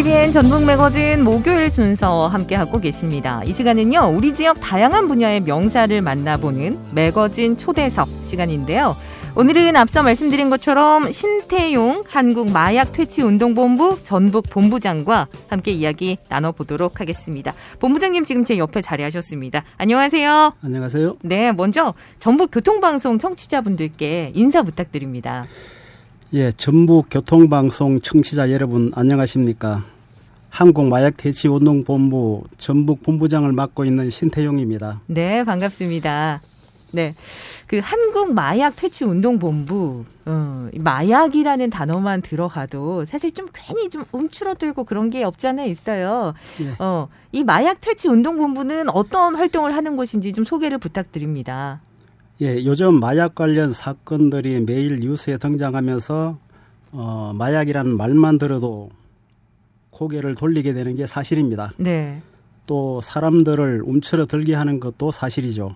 TVN 전북 매거진 목요일 순서 함께하고 계십니다. 이 시간은요, 우리 지역 다양한 분야의 명사를 만나보는 매거진 초대석 시간인데요. 오늘은 앞서 말씀드린 것처럼 신태용 한국마약퇴치운동본부 전북 본부장과 함께 이야기 나눠보도록 하겠습니다. 본부장님 지금 제 옆에 자리하셨습니다. 안녕하세요. 안녕하세요. 네, 먼저 전북 교통방송 청취자분들께 인사 부탁드립니다. 예, 전북 교통방송 청취자 여러분 안녕하십니까? 한국마약퇴치운동본부 전북 본부장을 맡고 있는 신태용입니다. 네, 반갑습니다. 네. 그 한국 마약 퇴치 운동 본부 어, 마약이라는 단어만 들어가도 사실 좀 괜히 좀 움츠러들고 그런 게 없지 않아 있어요. 예. 어, 이 마약 퇴치 운동 본부는 어떤 활동을 하는 곳인지 좀 소개를 부탁드립니다. 예, 요즘 마약 관련 사건들이 매일 뉴스에 등장하면서 어, 마약이라는 말만 들어도 고개를 돌리게 되는 게 사실입니다. 네. 또 사람들을 움츠러들게 하는 것도 사실이죠.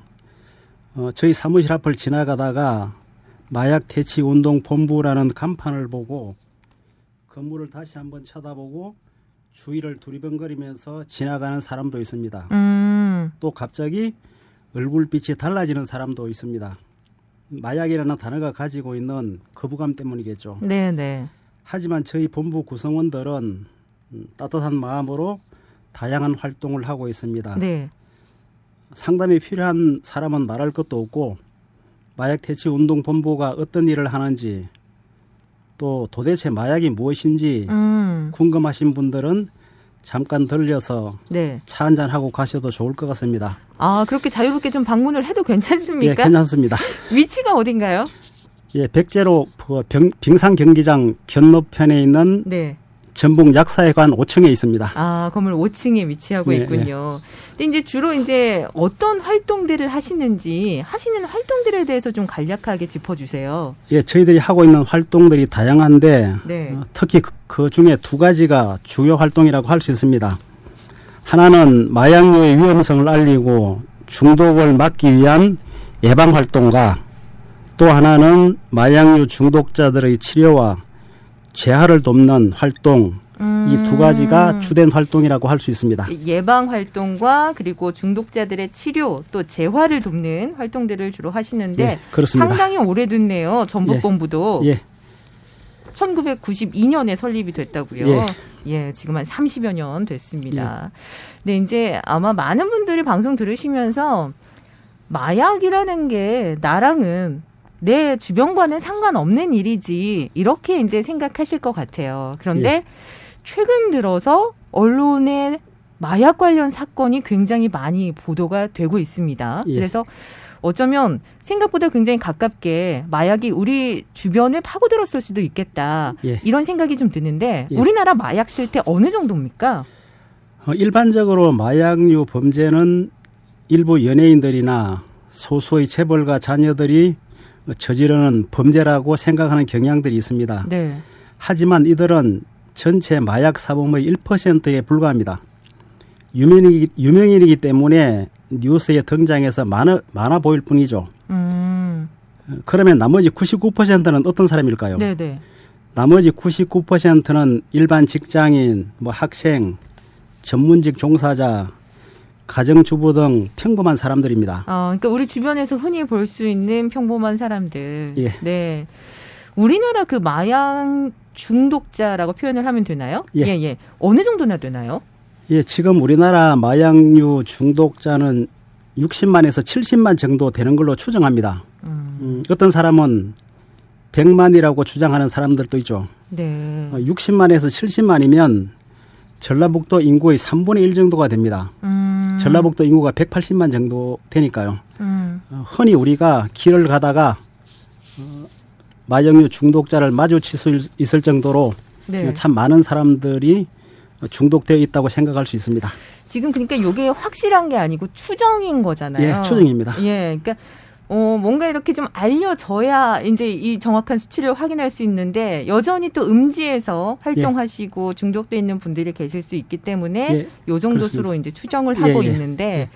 어, 저희 사무실 앞을 지나가다가 마약 대치 운동 본부라는 간판을 보고 건물을 다시 한번 쳐다보고 주위를 두리번거리면서 지나가는 사람도 있습니다. 음. 또 갑자기 얼굴빛이 달라지는 사람도 있습니다. 마약이라는 단어가 가지고 있는 거부감 때문이겠죠. 네, 네. 하지만 저희 본부 구성원들은 음, 따뜻한 마음으로 다양한 활동을 하고 있습니다. 네. 상담이 필요한 사람은 말할 것도 없고 마약 퇴치 운동 본부가 어떤 일을 하는지 또 도대체 마약이 무엇인지 음. 궁금하신 분들은 잠깐 들려서 네. 차 한잔 하고 가셔도 좋을 것 같습니다. 아, 그렇게 자유롭게 좀 방문을 해도 괜찮습니까? 예, 괜찮습니다. 위치가 어딘가요? 예, 백제로 그 병- 빙상 경기장 건너편에 있는 네. 전북 약사회관 5층에 있습니다. 아, 건물 5층에 위치하고 네, 있군요. 근데 이제 주로 이제 어떤 활동들을 하시는지 하시는 활동들에 대해서 좀 간략하게 짚어주세요. 예, 저희들이 하고 있는 활동들이 다양한데 네. 어, 특히 그, 그 중에 두 가지가 주요 활동이라고 할 수 있습니다. 하나는 마약류의 위험성을 알리고 중독을 막기 위한 예방 활동과 또 하나는 마약류 중독자들의 치료와 재활을 돕는 활동 이두 가지가 주된 활동이라고 할 수 있습니다. 예방 활동과 그리고 중독자들의 치료 또 재활을 돕는 활동들을 주로 하시는데 예, 그렇습니다. 상당히 오래됐네요. 전북본부도 예, 1992년에 설립이 됐다고요. 예. 예, 지금 한 30여 년 됐습니다. 근데 이제 아마 많은 분들이 방송 들으시면서 마약이라는 게 나랑은 내 주변과는 상관없는 일이지 이렇게 이제 생각하실 것 같아요. 그런데 예. 최근 들어서 언론에 마약 관련 사건이 굉장히 많이 보도가 되고 있습니다. 예. 그래서 어쩌면 생각보다 굉장히 가깝게 마약이 우리 주변을 파고들었을 수도 있겠다. 예. 이런 생각이 좀 드는데 예. 우리나라 마약 실태 어느 정도입니까? 어, 일반적으로 마약류 범죄는 일부 연예인들이나 소수의 재벌가 자녀들이 저지르는 범죄라고 생각하는 경향들이 있습니다. 네. 하지만 이들은 전체 마약 사범의 1%에 불과합니다. 유명인이기, 유명인이기 때문에 뉴스에 등장해서 많아, 많아 보일 뿐이죠. 음. 어, 그러면 나머지 99%는 어떤 사람일까요? 네, 네. 나머지 99%는 일반 직장인, 뭐 학생, 전문직 종사자, 가정주부 등 평범한 사람들입니다. 어, 그러니까 우리 주변에서 흔히 볼 수 있는 평범한 사람들. 예. 네. 우리나라 그 마약 중독자라고 표현을 하면 되나요? 예. 예. 어느 정도나 되나요? 예, 지금 우리나라 마약류 중독자는 60만에서 70만 정도 되는 걸로 추정합니다. 음. 음, 어떤 사람은 100만이라고 주장하는 사람들도 있죠. 네. 어, 60만에서 70만이면 전라북도 인구의 3분의 1 정도가 됩니다. 음. 전라북도 인구가 180만 정도 되니까요. 음. 어, 흔히 우리가 길을 가다가 어, 마약류 중독자를 마주칠 수 있- 있을 정도로 네. 참 많은 사람들이 중독되어 있다고 생각할 수 있습니다. 지금 그러니까 이게 확실한 게 아니고 추정인 거잖아요. 예, 추정입니다. 예, 그러니까 어, 뭔가 이렇게 좀 알려져야 이제 이 정확한 수치를 확인할 수 있는데 여전히 또 음지에서 활동하시고 중독돼 있는 분들이 계실 수 있기 때문에 예, 요 정도 그렇습니다. 수로 이제 추정을 예, 하고 예, 있는데 예.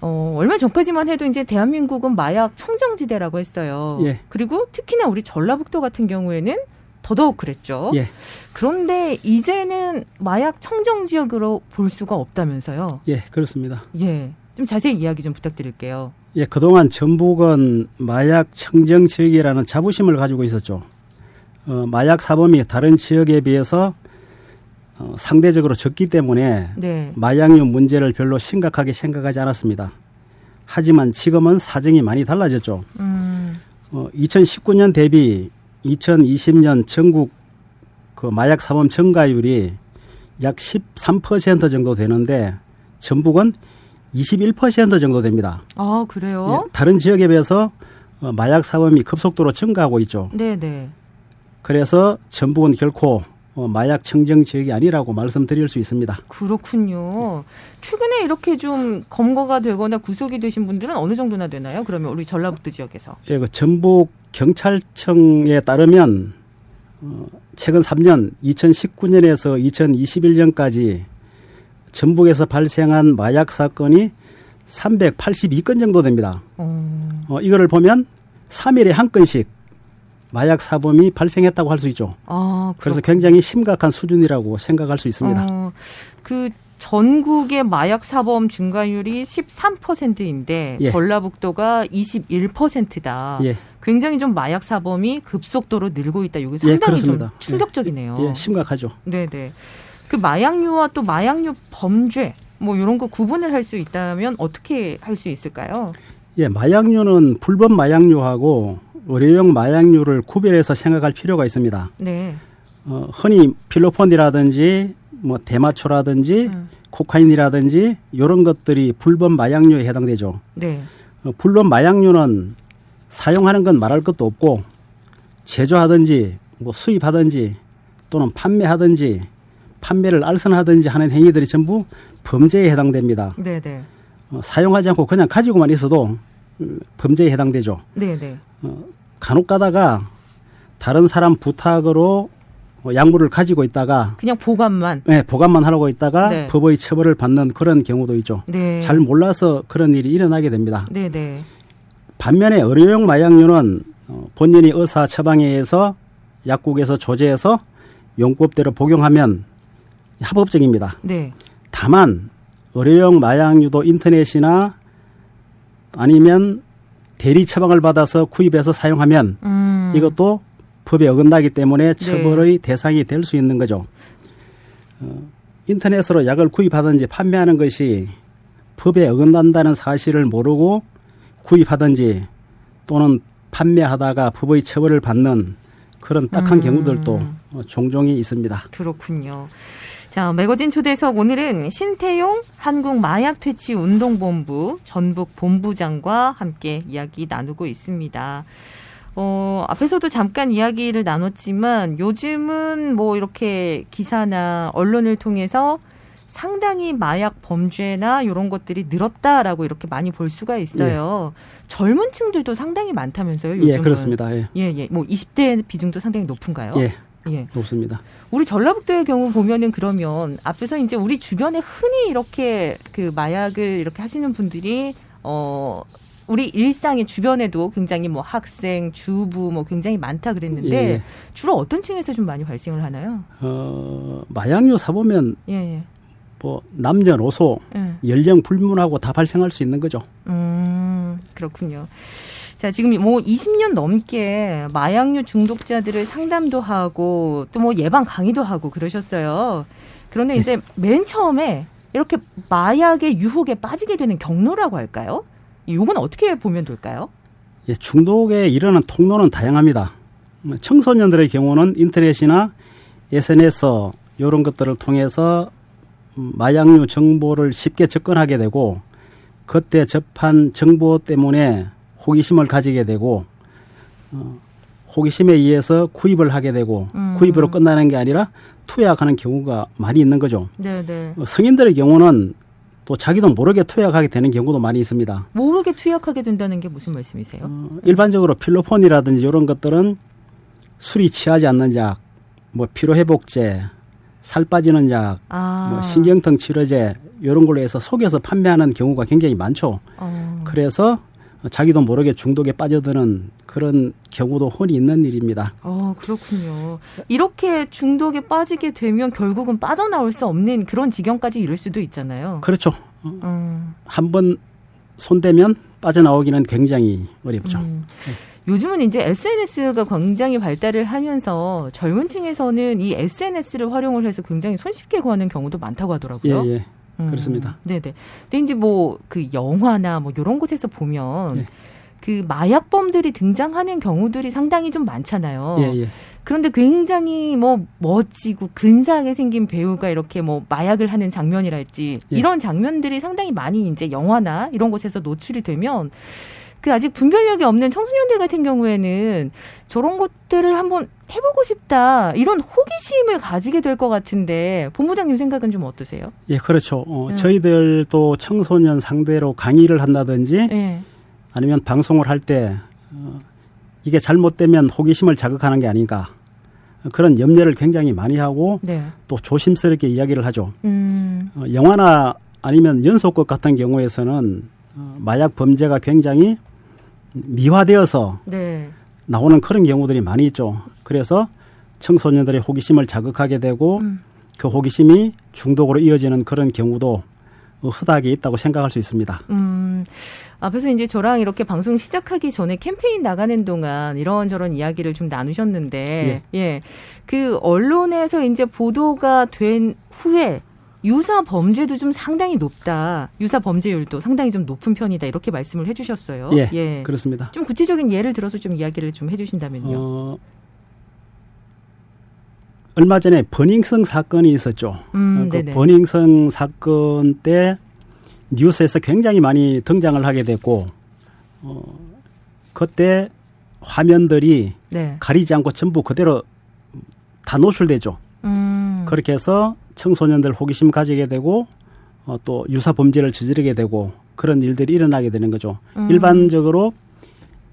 어, 얼마 전까지만 해도 이제 대한민국은 마약 청정지대라고 했어요. 예. 그리고 특히나 우리 전라북도 같은 경우에는 더더욱 그랬죠. 예, 그런데 이제는 마약 청정 지역으로 볼 수가 없다면서요. 예, 그렇습니다. 예. 좀 자세히 이야기 좀 부탁드릴게요. 예, 그동안 전북은 마약 청정 지역이라는 자부심을 가지고 있었죠. 어, 마약 사범이 다른 지역에 비해서 어, 상대적으로 적기 때문에 네. 마약류 문제를 별로 심각하게 생각하지 않았습니다. 하지만 지금은 사정이 많이 달라졌죠. 음. 어, 2019년 대비 2020년 전국 그 마약 사범 증가율이 약 13% 정도 되는데 전북은 21% 정도 됩니다. 아, 그래요? 예, 다른 지역에 비해서 어, 마약 사범이 급속도로 증가하고 있죠. 네, 네. 그래서 전북은 결코 어, 마약 청정 지역이 아니라고 말씀드릴 수 있습니다. 그렇군요. 최근에 이렇게 좀 검거가 되거나 구속이 되신 분들은 어느 정도나 되나요? 그러면 우리 전라북도 지역에서. 예, 그 전북 경찰청에 따르면 어, 최근 3년 2019년에서 2021년까지 전북에서 발생한 마약 사건이 382건 정도 됩니다. 어, 어, 이거를 보면 3일에 한 건씩 마약 사범이 발생했다고 할 수 있죠. 아, 그래서 굉장히 심각한 수준이라고 생각할 수 있습니다. 어, 그 전국의 마약 사범 증가율이 13%인데 예. 전라북도가 21%다. 예, 굉장히 좀 마약 사범이 급속도로 늘고 있다. 이게 예, 상당히 좀 그렇습니다. 충격적이네요. 예, 심각하죠. 네 네. 그 마약류와 또 마약류 범죄 뭐 이런 거 구분을 할 수 있다면 어떻게 할 수 있을까요? 예, 마약류는 불법 마약류하고 의료용 마약류를 구별해서 생각할 필요가 있습니다. 네. 어, 흔히 필로폰이라든지 뭐 대마초라든지 음. 코카인이라든지 이런 것들이 불법 마약류에 해당되죠. 네. 어, 불법 마약류는 사용하는 건 말할 것도 없고 제조하든지 뭐 수입하든지 또는 판매하든지 판매를 알선하든지 하는 행위들이 전부 범죄에 해당됩니다. 네네. 어, 사용하지 않고 그냥 가지고만 있어도 음, 범죄에 해당되죠. 네네. 간혹 가다가 다른 사람 부탁으로 뭐 약물을 가지고 있다가 그냥 보관만. 네, 보관만 하고 있다가 네. 법의 처벌을 받는 그런 경우도 있죠. 네. 잘 몰라서 그런 일이 일어나게 됩니다. 네 네. 반면에 의료용 마약류는 어, 본인이 의사 처방에 의해서 약국에서 조제해서 용법대로 복용하면 합법적입니다. 네. 다만 의료용 마약류도 인터넷이나 아니면 대리 처방을 받아서 구입해서 사용하면 음. 이것도 법에 어긋나기 때문에 처벌의 대상이 될 수 있는 거죠. 어, 인터넷으로 약을 구입하든지 판매하는 것이 법에 어긋난다는 사실을 모르고 구입하든지 또는 판매하다가 법의 처벌을 받는 그런 딱한 음. 경우들도 어, 종종이 있습니다. 그렇군요. 자, 매거진 초대석 오늘은 신태용 한국마약퇴치운동본부 전북 본부장과 함께 이야기 나누고 있습니다. 어, 앞에서도 잠깐 이야기를 나눴지만 요즘은 뭐 이렇게 기사나 언론을 통해서 상당히 마약 범죄나 이런 것들이 늘었다라고 이렇게 많이 볼 수가 있어요. 젊은 층들도 상당히 많다면서요, 요즘은. 예, 그렇습니다. 예, 예, 예. 뭐 20대 비중도 상당히 높은가요? 예, 예. 높습니다. 우리 전라북도의 경우 보면은 그러면 앞에서 이제 우리 주변에 흔히 이렇게 그 마약을 이렇게 하시는 분들이 어 우리 일상의 주변에도 굉장히 뭐 학생, 주부 뭐 굉장히 많다 그랬는데 예, 예. 주로 어떤 층에서 좀 많이 발생을 하나요? 어, 마약류 사보면 예, 예. 뭐 남녀노소 예. 연령 불문하고 다 발생할 수 있는 거죠. 음, 그렇군요. 자, 지금 뭐 20년 넘게 마약류 중독자들을 상담도 하고 또 뭐 예방 강의도 하고 그러셨어요. 그런데 네. 이제 맨 처음에 이렇게 마약의 유혹에 빠지게 되는 경로라고 할까요? 요건 어떻게 보면 될까요? 예, 중독에 이르는 통로는 다양합니다. 청소년들의 경우는 인터넷이나 SNS 이런 것들을 통해서 음, 마약류 정보를 쉽게 접근하게 되고 그때 접한 정보 때문에 호기심을 가지게 되고 어, 호기심에 의해서 구입을 하게 되고 음. 구입으로 끝나는 게 아니라 투약하는 경우가 많이 있는 거죠. 네, 네. 어, 성인들의 경우는 또 자기도 모르게 투약하게 되는 경우도 많이 있습니다. 모르게 투약하게 된다는 게 무슨 말씀이세요? 어, 일반적으로 필로폰이라든지 이런 것들은 술이 취하지 않는 약, 뭐 피로회복제, 살 빠지는 약, 아, 뭐 신경통 치료제 이런 걸로 해서 속여서 판매하는 경우가 굉장히 많죠. 어, 그래서 자기도 모르게 중독에 빠져드는 그런 경우도 흔히 있는 일입니다. 어, 그렇군요. 이렇게 중독에 빠지게 되면 결국은 빠져나올 수 없는 그런 지경까지 이를 수도 있잖아요. 그렇죠. 음, 한번 손대면 빠져나오기는 굉장히 어렵죠. 음. 요즘은 이제 SNS가 굉장히 발달을 하면서 젊은 층에서는 이 SNS를 활용을 해서 굉장히 손쉽게 구하는 경우도 많다고 하더라고요. 예, 예. 음, 그렇습니다. 네네. 근데 이제 뭐 그 영화나 뭐 이런 곳에서 보면 예. 그 마약범들이 등장하는 경우들이 상당히 좀 많잖아요. 예, 예. 그런데 굉장히 뭐 멋지고 근사하게 생긴 배우가 이렇게 뭐 마약을 하는 장면이랄지 예. 이런 장면들이 상당히 많이 이제 영화나 이런 곳에서 노출이 되면 그 아직 분별력이 없는 청소년들 같은 경우에는 저런 것들을 한번 해보고 싶다 이런 호기심을 가지게 될 것 같은데 본부장님 생각은 좀 어떠세요? 예, 그렇죠. 어, 음. 저희들도 청소년 상대로 강의를 한다든지 예. 아니면 방송을 할때 어, 이게 잘못되면 호기심을 자극하는 게 아닌가 어, 그런 염려를 굉장히 많이 하고 네. 또 조심스럽게 이야기를 하죠. 음. 어, 영화나 아니면 연속극 같은 경우에서는 어, 마약 범죄가 굉장히 미화되어서 네. 나오는 그런 경우들이 많이 있죠. 그래서 청소년들의 호기심을 자극하게 되고 음. 그 호기심이 중독으로 이어지는 그런 경우도 어, 흔하게 있다고 생각할 수 있습니다. 음, 앞에서 이제 저랑 이렇게 방송 시작하기 전에 캠페인 나가는 동안 이런저런 이야기를 좀 나누셨는데, 예. 그 언론에서 이제 보도가 된 후에 유사 범죄도 좀 상당히 높다. 유사 범죄율도 상당히 좀 높은 편이다. 이렇게 말씀을 해주셨어요. 예, 그렇습니다. 좀 구체적인 예를 들어서 좀 이야기를 좀 해주신다면요. 어, 얼마 전에 버닝성 사건이 있었죠. 음, 어, 그. 버닝성 사건 때 뉴스에서 굉장히 많이 등장을 하게 됐고, 어, 그때 화면들이 네. 가리지 않고 전부 그대로 다 노출되죠. 음, 그렇게 해서 청소년들 호기심 가지게 되고 어, 또 유사 범죄를 저지르게 되고 그런 일들이 일어나게 되는 거죠. 음. 일반적으로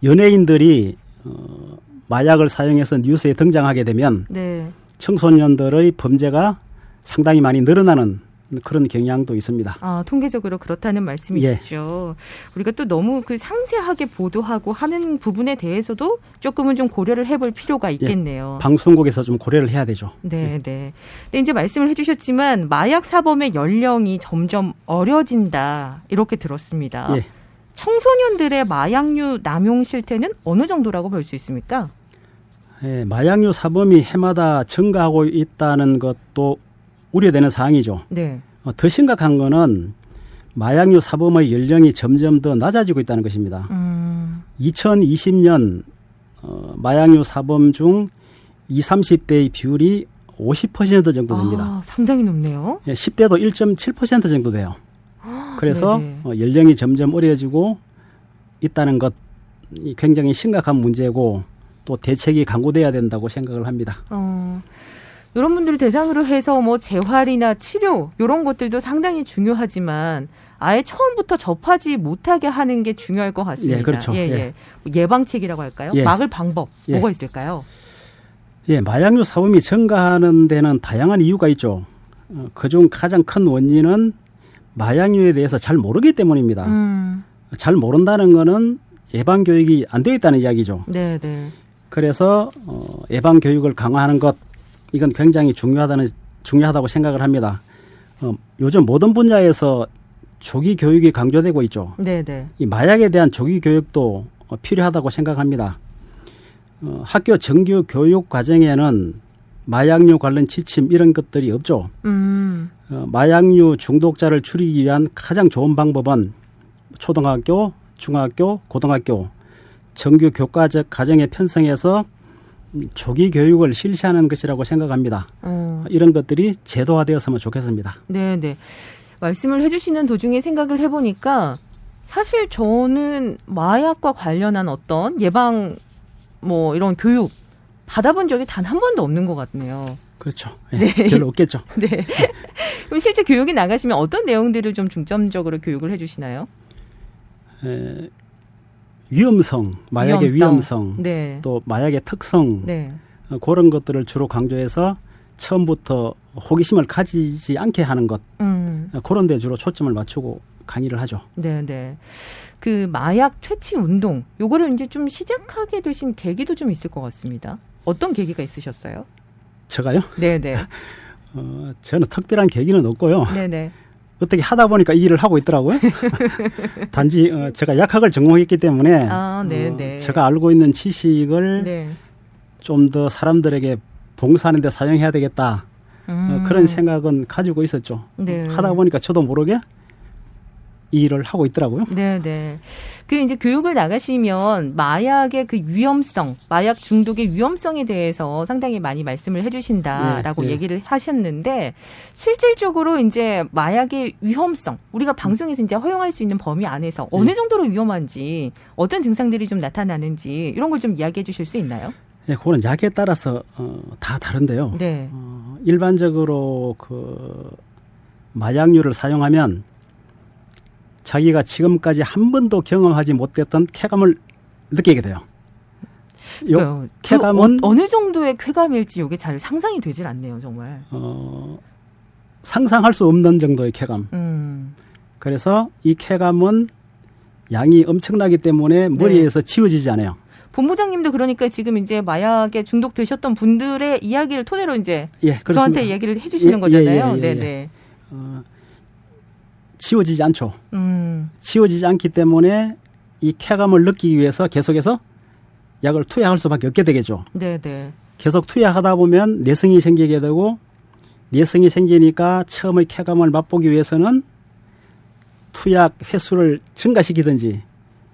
연예인들이 어, 마약을 사용해서 뉴스에 등장하게 되면 네. 청소년들의 범죄가 상당히 많이 늘어나는 그런 경향도 있습니다. 아, 통계적으로 그렇다는 말씀이시죠. 우리가 또 너무 그 상세하게 보도하고 하는 부분에 대해서도 조금은 좀 고려를 해볼 필요가 있겠네요. 방송국에서 좀 고려를 해야 되죠. 네, 네. 근데 이제 말씀을 해주셨지만 마약 사범의 연령이 점점 어려진다 이렇게 들었습니다. 예. 청소년들의 마약류 남용 실태는 어느 정도라고 볼 수 있습니까? 예, 마약류 사범이 해마다 증가하고 있다는 것도 우려되는 사항이죠. 네. 어, 더 심각한 거는 마약류 사범의 연령이 점점 더 낮아지고 있다는 것입니다. 음, 2020년 어, 마약류 사범 중 20, 30대의 비율이 50% 정도 됩니다. 아, 상당히 높네요. 예, 10대도 1.7% 정도 돼요. 그래서 네네. 어, 연령이 점점 어려지고 있다는 것이 굉장히 심각한 문제고 또 대책이 강구돼야 된다고 생각을 합니다. 어, 이런 분들을 대상으로 해서 뭐 재활이나 치료 이런 것들도 상당히 중요하지만 아예 처음부터 접하지 못하게 하는 게 중요할 것 같습니다. 예, 그렇죠. 예, 예. 예. 예방책이라고 할까요? 예. 막을 방법 예. 뭐가 있을까요? 예, 마약류 사범이 증가하는 데는 다양한 이유가 있죠. 어, 그중 가장 큰 원인은 마약류에 대해서 잘 모르기 때문입니다. 음, 잘 모른다는 거는 예방 교육이 안 되어 있다는 이야기죠. 네, 네. 그래서 어, 예방 교육을 강화하는 것 이건 굉장히 중요하다는 중요하다고 생각을 합니다. 어, 요즘 모든 분야에서 조기 교육이 강조되고 있죠. 네, 네. 이 마약에 대한 조기 교육도 어, 필요하다고 생각합니다. 어, 학교 정규 교육 과정에는 마약류 관련 지침 이런 것들이 없죠. 음, 어, 마약류 중독자를 줄이기 위한 가장 좋은 방법은 초등학교, 중학교, 고등학교 정규 교과적 과정에 편성해서 음, 조기 교육을 실시하는 것이라고 생각합니다. 어, 이런 것들이 제도화되었으면 좋겠습니다. 네, 네. 말씀을 해주시는 도중에 생각을 해보니까 사실 저는 마약과 관련한 어떤 예방 뭐 이런 교육 받아본 적이 단 한 번도 없는 것 같네요. 그렇죠. 예, 별로 없겠죠. 네. 그럼 실제 교육이 나가시면 어떤 내용들을 좀 중점적으로 교육을 해주시나요? 에, 위험성, 마약의 위험성, 네. 또 마약의 특성 네. 어, 그런 것들을 주로 강조해서 처음부터 호기심을 가지지 않게 하는 것 음. 어, 그런 데 주로 초점을 맞추고 강의를 하죠. 네, 네. 그 마약 퇴치 운동 요거를 이제 좀 시작하게 되신 계기도 좀 있을 것 같습니다. 어떤 계기가 있으셨어요? 제가요? 네, 네. 어, 저는 특별한 계기는 없고요. 네, 네. 어떻게 하다 보니까 이 일을 하고 있더라고요. 단지 어, 제가 약학을 전공했기 때문에 아, 네, 어, 네. 제가 알고 있는 지식을 네. 좀더 사람들에게 봉사하는 데 사용해야 되겠다. 어, 음. 그런 생각은 가지고 있었죠. 네. 하다 보니까 저도 모르게 이 일을 하고 있더라고요. 네, 네. 그 이제 교육을 나가시면 마약의 그 위험성, 마약 중독의 위험성에 대해서 상당히 많이 말씀을 해주신다라고 예, 예. 얘기를 하셨는데 실질적으로 이제 마약의 위험성, 우리가 방송에서 이제 허용할 수 있는 범위 안에서 어느 예. 정도로 위험한지 어떤 증상들이 좀 나타나는지 이런 걸 좀 이야기해 주실 수 있나요? 예, 그거는 약에 따라서 어, 다 다른데요. 네. 어, 일반적으로 그 마약류를 사용하면 자기가 지금까지 한 번도 경험하지 못했던 쾌감을 느끼게 돼요. 요 그러니까요. 그 쾌감은 어, 느 정도의 쾌감일지 이게 잘 상상이 되질 않네요, 정말. 어, 상상할 수 없는 정도의 쾌감. 음. 그래서 이 쾌감은 양이 엄청나기 때문에 네. 머리에서 지워지지 않아요. 본부장님도 그러니까 지금 이제 마약에 중독되셨던 분들의 이야기를 토대로 이제 예. 저한테 얘기를 해주시는 예, 거잖아요. 예, 예, 예, 예. 네네. 어, 지워지지 않죠. 음, 지워지지 않기 때문에 이 쾌감을 느끼기 위해서 계속해서 약을 투약할 수밖에 없게 되겠죠. 네네. 계속 투약하다 보면 내성이 생기게 되고 내성이 생기니까 처음의 쾌감을 맛보기 위해서는 투약 횟수를 증가시키든지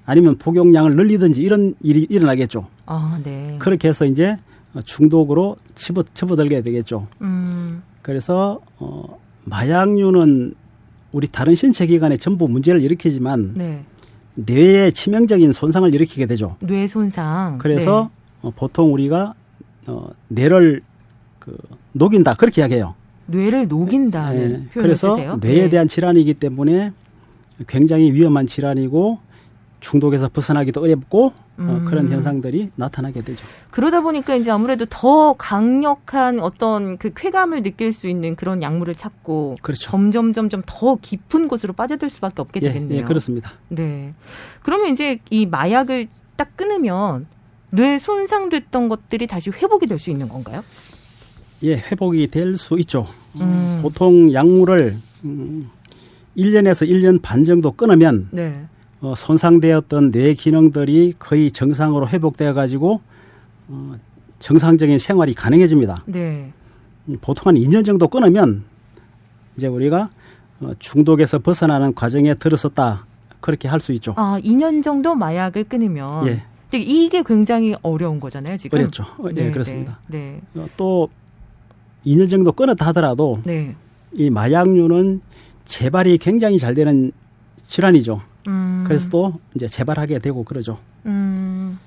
아니면 복용량을 늘리든지 이런 일이 일어나겠죠. 아, 네. 그렇게 해서 이제 중독으로 집어, 접어들게 되겠죠. 음, 그래서 어, 마약류는 우리 다른 신체 기관에 전부 문제를 일으키지만 네. 뇌에 치명적인 손상을 일으키게 되죠. 뇌 손상. 그래서 어, 보통 우리가 어, 뇌를 그 녹인다 그렇게 이야기해요. 네. 뇌를 녹인다는 예, 표현을 그래서 쓰세요. 뇌에 네. 대한 질환이기 때문에 굉장히 위험한 질환이고 중독에서 벗어나기도 어렵고 어, 음. 그런 현상들이 나타나게 되죠. 그러다 보니까 이제 아무래도 더 강력한 어떤 그 쾌감을 느낄 수 있는 그런 약물을 찾고 그렇죠. 점점 점점 더 깊은 곳으로 빠져들 수밖에 없게 예, 되겠네요. 예, 그렇습니다. 네. 그러면 이제 이 마약을 딱 끊으면 뇌 손상됐던 것들이 다시 회복이 될 수 있는 건가요? 예, 회복이 될 수 있죠. 어, 음. 보통 약물을 음, 1년에서 1년 반 정도 끊으면 네. 어, 손상되었던 뇌 기능들이 거의 정상으로 회복되어 가지고 어, 정상적인 생활이 가능해집니다. 네. 음, 보통 한 2년 정도 끊으면 이제 우리가 어, 중독에서 벗어나는 과정에 들어섰다 그렇게 할 수 있죠. 아, 2년 정도 마약을 끊으면 예, 이게 굉장히 어려운 거잖아요, 지금. 어렵죠. 어, 예, 네, 그렇습니다. 네. 어, 또 2년 정도 끊었다 하더라도 네. 이 마약류는 재발이 굉장히 잘 되는 질환이죠. 음. 그래서 또 이제 재발하게 되고 그러죠. 음.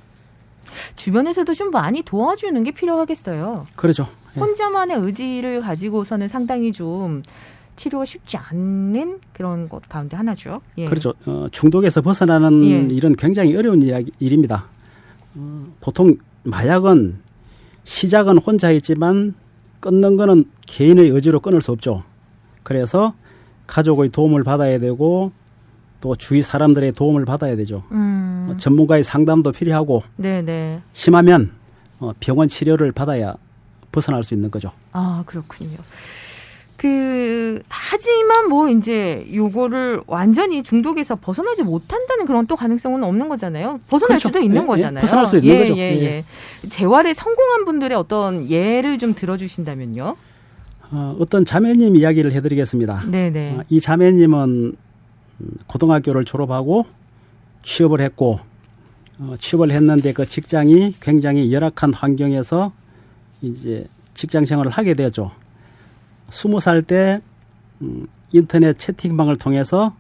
주변에서도 좀 많이 도와주는 게 필요하겠어요. 그러죠. 예. 혼자만의 의지를 가지고서는 상당히 좀 치료가 쉽지 않는 그런 것 가운데 하나죠. 예. 그렇죠. 어, 중독에서 벗어나는 예. 일은 굉장히 어려운 이야기, 일입니다. 어, 보통 마약은 시작은 혼자 했지만 끊는 거는 개인의 의지로 끊을 수 없죠. 그래서 가족의 도움을 받아야 되고 또 주위 사람들의 도움을 받아야 되죠. 음. 어, 전문가의 상담도 필요하고 네네. 심하면 어, 병원 치료를 받아야 벗어날 수 있는 거죠. 아, 그렇군요. 그, 하지만 뭐, 이제, 요거를 완전히 중독에서 벗어나지 못한다는 그런 또 가능성은 없는 거잖아요. 벗어날 그렇죠. 수도 있는 예, 예, 거잖아요. 벗어날 수 있는 예, 거죠. 예, 예. 예. 재활에 성공한 분들의 어떤 예를 좀 들어주신다면요. 어, 어떤 자매님 이야기를 해드리겠습니다. 네네. 어, 이 자매님은 음, 고등학교를 졸업하고 취업을 했고 어, 취업을 했는데 그 직장이 굉장히 열악한 환경에서 이제 직장 생활을 하게 되었죠. 스무 살 때 음, 인터넷 채팅방을 통해서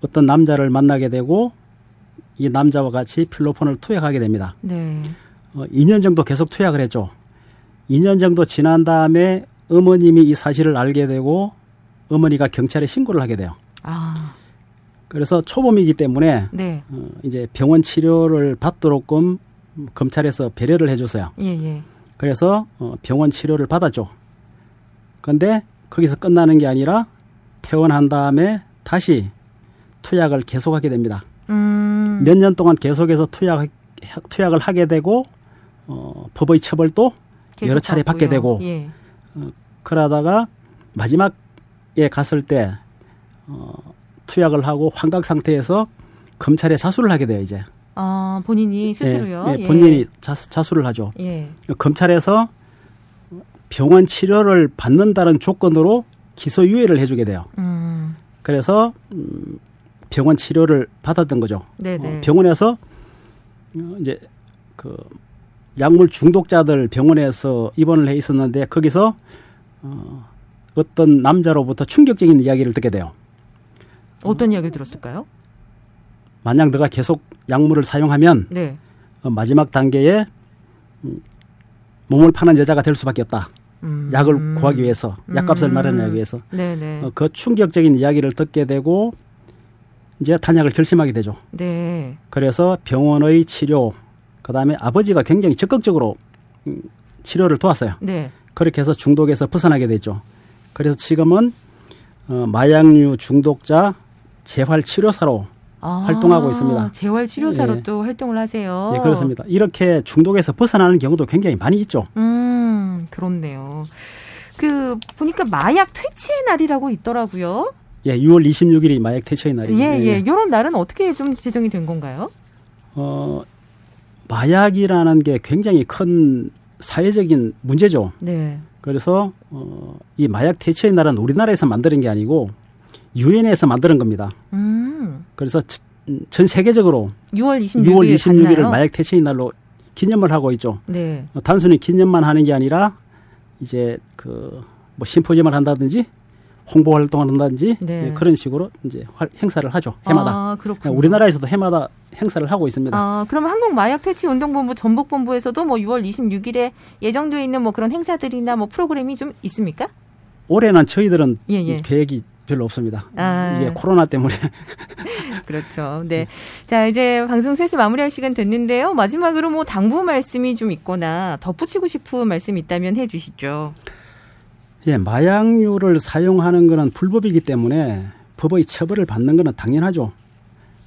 어떤 남자를 만나게 되고 이 남자와 같이 필로폰을 투약하게 됩니다. 네. 어, 2년 정도 계속 투약을 했죠. 2년 정도 지난 다음에 어머님이 이 사실을 알게 되고 어머니가 경찰에 신고를 하게 돼요. 아, 그래서 초범이기 때문에 네. 어, 이제 병원 치료를 받도록끔 검찰에서 배려를 해줬어요. 예, 예. 그래서 어, 병원 치료를 받았죠. 그런데 거기서 끝나는 게 아니라 퇴원한 다음에 다시 투약을 계속하게 됩니다. 음. 몇년 동안 계속해서 투약 투약을 하게 되고 어, 법의 처벌도 여러 차례 받게. 되고 예. 그러다가 마지막에 갔을 때 어, 투약을 하고 환각 상태에서 검찰에 자수를 하게 돼요 이제 아, 본인이 스스로요. 예, 예, 본인이 자수, 자수를 하죠 예. 검찰에서 병원 치료를 받는다는 조건으로 기소유예를 해주게 돼요 음. 그래서 음, 병원 치료를 받았던 거죠 네네. 어, 병원에서 어, 이제 그 약물 중독자들 병원에서 입원을 해 있었는데 거기서 어, 어떤 남자로부터 충격적인 이야기를 듣게 돼요. 어떤 이야기를 들었을까요? 만약 너가 계속 약물을 사용하면 네. 어, 마지막 단계에 음, 몸을 파는 여자가 될 수밖에 없다. 음. 약을 구하기 위해서, 약값을 음. 마련하기 위해서. 네네. 어, 그 충격적인 이야기를 듣게 되고 이제 탄약을 결심하게 되죠. 네. 그래서 병원의 치료, 그 다음에 아버지가 굉장히 적극적으로 음, 치료를 도왔어요. 네. 그렇게 해서 중독에서 벗어나게 되죠. 그래서 지금은 어, 마약류 중독자 재활 치료사로 아, 활동하고 있습니다. 재활 치료사로 예. 또 활동을 하세요. 예, 그렇습니다. 이렇게 중독에서 벗어나는 경우도 굉장히 많이 있죠. 음, 그렇네요. 그 보니까 마약 퇴치의 날이라고 있더라고요. 예, 6월 26일이 마약 퇴치의 날이에요. 예, 예. 이런 날은 어떻게 좀 제정이 된 건가요? 어, 마약이라는 게 굉장히 큰 사회적인 문제죠. 네. 그래서 어, 이 마약 퇴치의 날은 우리나라에서 만드는 게 아니고 유엔에서 만드는 겁니다. 음. 그래서 전 세계적으로 6월 26일 6월 26일을 같나요? 마약 퇴치의 날로 기념을 하고 있죠. 네. 어, 단순히 기념만 하는 게 아니라 이제 그 뭐 심포지엄을 한다든지 홍보 활동을 한다든지 네. 예, 그런 식으로 이제 활- 행사를 하죠. 해마다. 아, 그렇군요. 우리나라에서도 해마다 행사를 하고 있습니다. 아, 그러면 한국 마약 퇴치 운동본부 전북 본부에서도 뭐 6월 26일에 예정되어 있는 뭐 그런 행사들이나 뭐 프로그램이 좀 있습니까? 올해는 저희들은 예, 예. 계획이 별로 없습니다. 아. 이게 코로나 때문에 그렇죠. 네. 자, 이제 방송 슬슬 마무리할 시간 됐는데요. 마지막으로 뭐 당부 말씀이 좀 있거나 덧붙이고 싶은 말씀이 있다면 해 주시죠. 예, 마약류를 사용하는 것은 불법이기 때문에 법의 처벌을 받는 것은 당연하죠.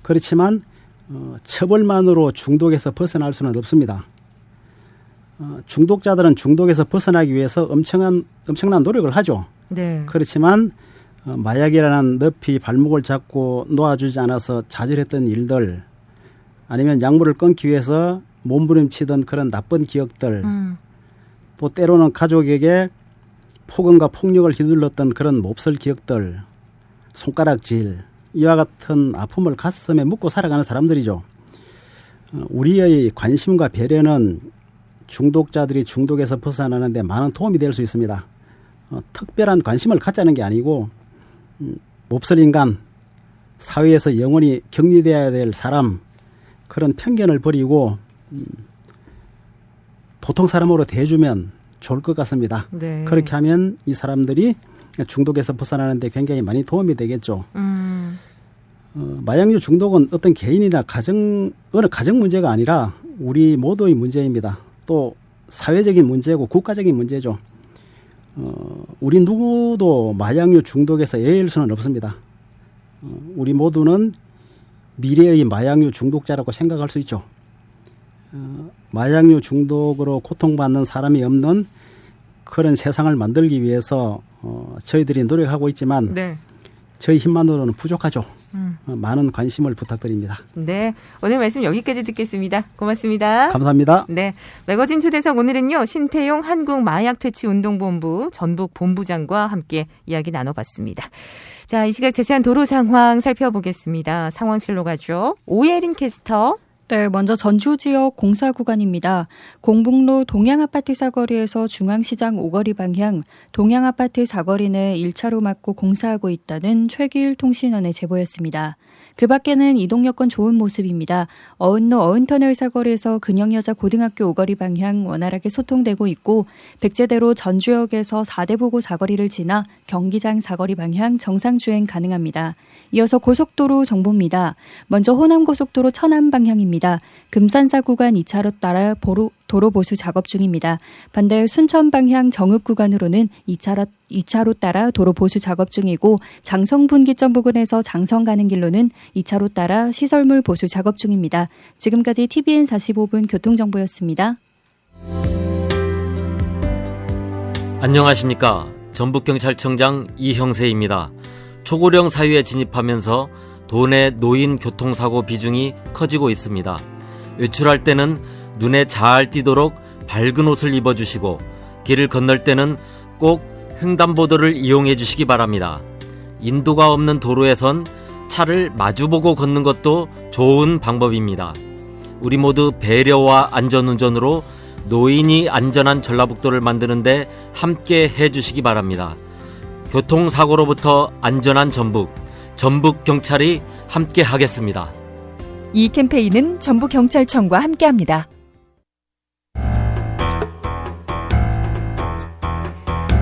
그렇지만 어, 처벌만으로 중독에서 벗어날 수는 없습니다. 어, 중독자들은 중독에서 벗어나기 위해서 엄청난 엄청난 노력을 하죠. 네. 그렇지만 어, 마약이라는 늪이 발목을 잡고 놓아주지 않아서 좌절했던 일들 아니면 약물을 끊기 위해서 몸부림치던 그런 나쁜 기억들 음. 또 때로는 가족에게 폭언과 폭력을 휘둘렀던 그런 몹쓸 기억들, 손가락질, 이와 같은 아픔을 가슴에 묻고 살아가는 사람들이죠. 어, 우리의 관심과 배려는 중독자들이 중독에서 벗어나는데 많은 도움이 될 수 있습니다. 어, 특별한 관심을 갖자는 게 아니고 음, 몹쓸 인간, 사회에서 영원히 격리돼야 될 사람 그런 편견을 버리고 음, 보통 사람으로 대해주면 좋을 것 같습니다. 네. 그렇게 하면 이 사람들이 중독에서 벗어나는데 굉장히 많이 도움이 되겠죠. 음. 어, 마약류 중독은 어떤 개인이나 가정 어느 가정 문제가 아니라 우리 모두의 문제입니다. 또 사회적인 문제고 국가적인 문제죠. 어, 우리 누구도 마약류 중독에서 예일 수는 없습니다. 어, 우리 모두는 미래의 마약류 중독자라고 생각할 수 있죠. 어, 마약류 중독으로 고통받는 사람이 없는 그런 세상을 만들기 위해서 어, 저희들이 노력하고 있지만 네. 저희 힘만으로는 부족하죠. 음. 어, 많은 관심을 부탁드립니다. 네. 오늘 말씀 여기까지 듣겠습니다. 고맙습니다. 감사합니다. 네. 매거진 초대석 오늘은요, 신태용 한국마약퇴치운동본부 전북 본부장과 함께 이야기 나눠봤습니다. 자, 이 시각 자세한 도로 상황 살펴보겠습니다. 상황실로 가죠. 오예린 캐스터. 네, 먼저 전주 지역 공사 구간입니다. 공북로 동양아파트 사거리에서 중앙시장 오거리 방향 동양아파트 사거리 내 1차로 막고 공사하고 있다는 최기일 통신원의 제보였습니다. 그 밖에는 이동 여건 좋은 모습입니다. 어은로 어은터널 사거리에서 근영여자 고등학교 오거리 방향 원활하게 소통되고 있고 백제대로 전주역에서 사대부고 사거리를 지나 경기장 사거리 방향 정상 주행 가능합니다. 이어서 고속도로 정보입니다. 먼저 호남고속도로 천안 방향입니다. 금산사 구간 2차로 따라 보로 도로 보수 작업 중입니다. 반대 순천 방향 정읍 구간으로는 2차로, 2차로 따라 도로 보수 작업 중이고 장성 분기점 부근에서 장성 가는 길로는 2차로 따라 시설물 보수 작업 중입니다. 지금까지 TVN 45분 교통정보였습니다. 안녕하십니까. 전북경찰청장 이형세입니다. 초고령 사회에 진입하면서 도내 노인 교통사고 비중이 커지고 있습니다. 외출할 때는 눈에 잘 띄도록 밝은 옷을 입어주시고 길을 건널 때는 꼭 횡단보도를 이용해 주시기 바랍니다. 인도가 없는 도로에선 차를 마주보고 걷는 것도 좋은 방법입니다. 우리 모두 배려와 안전운전으로 노인이 안전한 전라북도를 만드는데 함께 해주시기 바랍니다. 교통사고로부터 안전한 전북, 전북 경찰이 함께 하겠습니다. 이 캠페인은 전북경찰청과 함께합니다.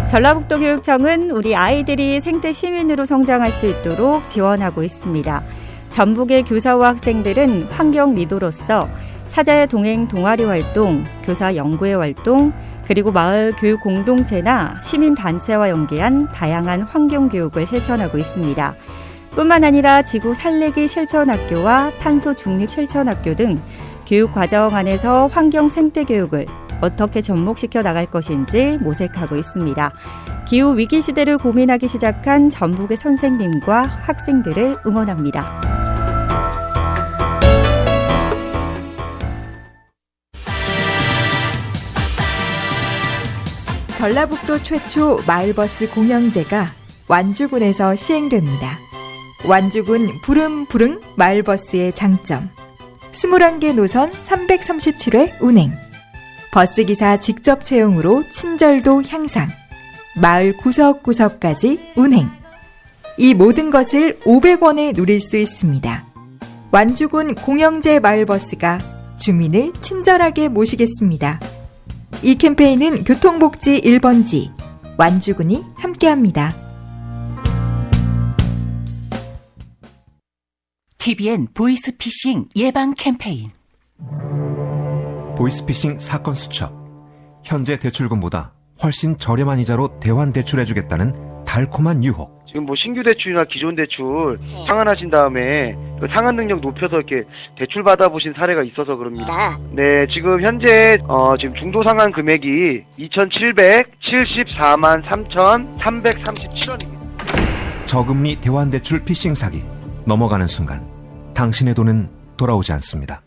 전라북도 교육청은 우리 아이들이 생태 시민으로 성장할 수 있도록 지원하고 있습니다. 전북의 교사와 학생들은 환경 리더로서 사자의 동행 동아리 활동, 교사 연구회 활동, 그리고 마을 교육 공동체나 시민 단체와 연계한 다양한 환경 교육을 실천하고 있습니다. 뿐만 아니라 지구 살리기 실천학교와 탄소 중립 실천학교 등 교육 과정 안에서 환경 생태 교육을 어떻게 접목시켜 나갈 것인지 모색하고 있습니다. 기후 위기 시대를 고민하기 시작한 전북의 선생님과 학생들을 응원합니다. 전라북도 최초 마을버스 공영제가 완주군에서 시행됩니다. 완주군 부릉부릉 마을버스의 장점 21개 노선 337회 운행 버스기사 직접 채용으로 친절도 향상 마을 구석구석까지 운행 이 모든 것을 500원에 누릴 수 있습니다. 완주군 공영제 마을버스가 주민을 친절하게 모시겠습니다. 이 캠페인은 교통복지 1번지 완주군이 함께합니다. TVN 보이스피싱 예방 캠페인 보이스피싱 사건 수첩. 현재 대출금보다 훨씬 저렴한 이자로 대환 대출해주겠다는 달콤한 유혹. 지금 뭐 신규 대출이나 기존 대출 상환하신 다음에 그 상환 능력 높여서 이렇게 대출 받아보신 사례가 있어서 그럽니다. 네, 지금 현재 어 지금 중도 상환 금액이 2,774만 3,337원입니다. 저금리 대환 대출 피싱 사기. 넘어가는 순간 당신의 돈은 돌아오지 않습니다.